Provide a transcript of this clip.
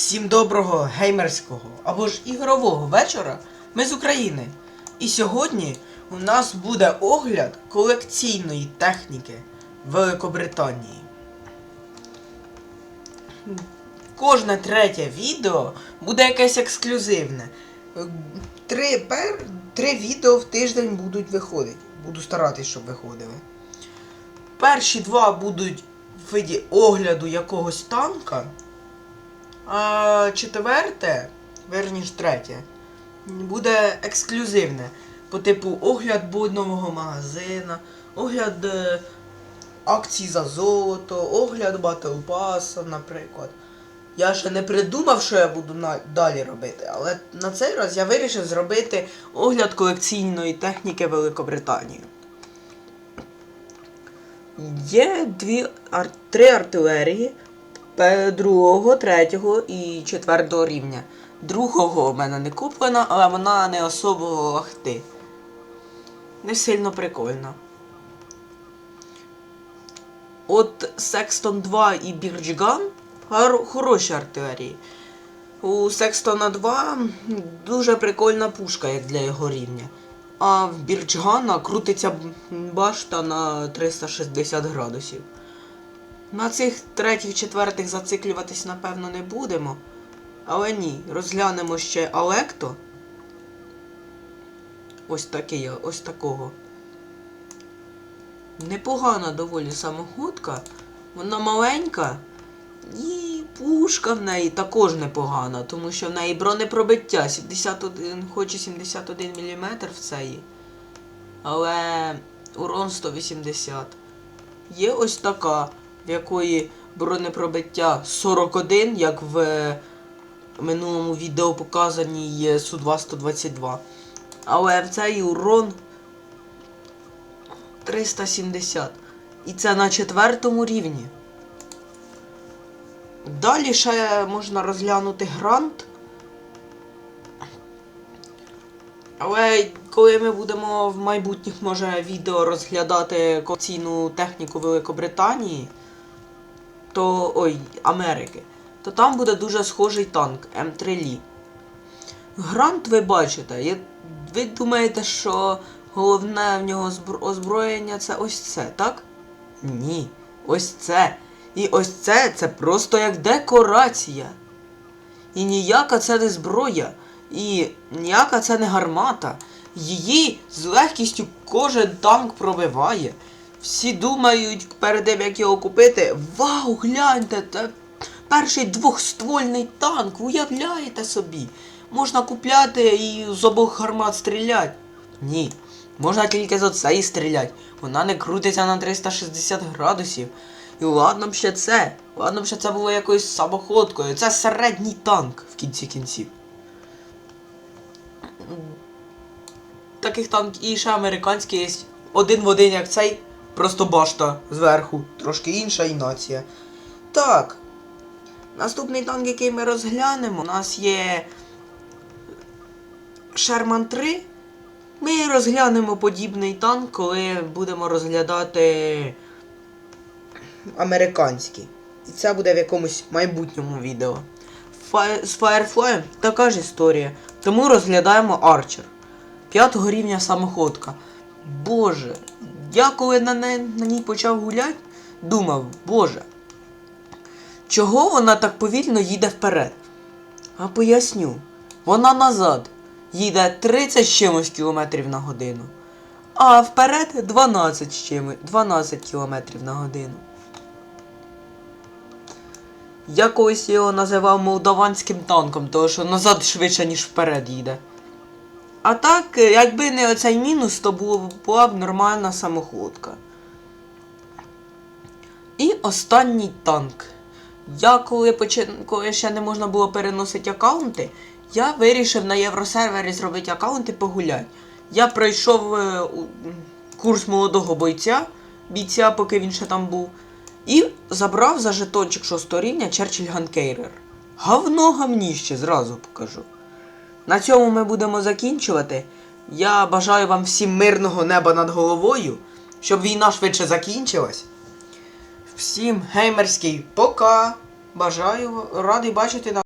Всім доброго геймерського або ж ігрового вечора. Ми з України. І сьогодні у нас буде огляд колекційної техніки Великобританії. Кожне третє відео буде якесь ексклюзивне. Три, пер, три відео в тиждень будуть виходити. Буду старатись, щоб виходили. Перші два будуть в виді огляду якогось танка. А четверте, верніш третє, буде ексклюзивне. По типу огляд будь-нового магазина, огляд е, акцій за золото, огляд Pass, наприклад. Я ще не придумав, що я буду далі робити, але на цей раз я вирішив зробити огляд колекційної техніки Великобританії. Є дві ар... три артилерії другого, третього і четвертого рівня. Другого в мене не куплена, але вона не особо лахти. Не сильно прикольна. От Sexton 2 і Бірджган хороші артилерії. У Секстона 2 дуже прикольна пушка, як для його рівня. А в Бірджгана крутиться башта на 360 градусів. На цих третіх, четвертих зациклюватись, напевно, не будемо. Але ні, розглянемо ще Алекто. Ось такий, ось такого. Непогана доволі самоходка. Вона маленька. І пушка в неї також непогана, тому що в неї бронепробиття 71, хоч і 71 мм в цеї. Але урон 180. Є ось така, якої бронепробиття 41, як в минулому відео показаній Су-2-122. Але в цей урон 370. І це на четвертому рівні. Далі ще можна розглянути грант. Але коли ми будемо в майбутніх, може, відео розглядати колекційну техніку Великобританії, то. ой, Америки, то там буде дуже схожий танк М3 Лі. Грант ви бачите, є- ви думаєте, що головне в нього озброєння це ось це, так? Ні, ось це. І ось це це просто як декорація. І ніяка це не зброя, і ніяка це не гармата. Її з легкістю кожен танк пробиває. Всі думають перед тим, як його купити, вау, гляньте, це перший двохствольний танк, уявляєте собі. Можна купляти і з обох гармат стріляти. Ні, можна тільки з оцеї стріляти. Вона не крутиться на 360 градусів. І ладно б ще це. Ладно б ще це було якоюсь самоходкою. Це середній танк в кінці кінців. Таких танків і ще американські є один в один, як цей, просто башта зверху, трошки інша і нація. Так. Наступний танк, який ми розглянемо, у нас є Sherman 3. Ми розглянемо подібний танк, коли будемо розглядати американський. І це буде в якомусь майбутньому відео. Фа- З Firefly така ж історія. Тому розглядаємо Archer. П'ятого рівня самоходка. Боже, я коли на, не, на ній почав гуляти, думав, боже, чого вона так повільно їде вперед? А поясню, вона назад їде 30 з чимось кілометрів на годину, а вперед 12 з чимось, 12 кілометрів на годину. Я колись його називав молдаванським танком, тому що назад швидше, ніж вперед їде. А так, е, якби не оцей мінус, то була б нормальна самоходка. І останній танк. Я коли, почи... коли ще не можна було переносити аккаунти, я вирішив на євросервері зробити аккаунт і погуляти. Я пройшов е, курс молодого бойця, бійця, поки він ще там був. І забрав за жетончик 6 рівня Черчилль Ганкейрер. Гавно гавніще, зразу покажу. На цьому ми будемо закінчувати. Я бажаю вам всім мирного неба над головою, щоб війна швидше закінчилась. Всім геймерський пока. Бажаю радий бачити на.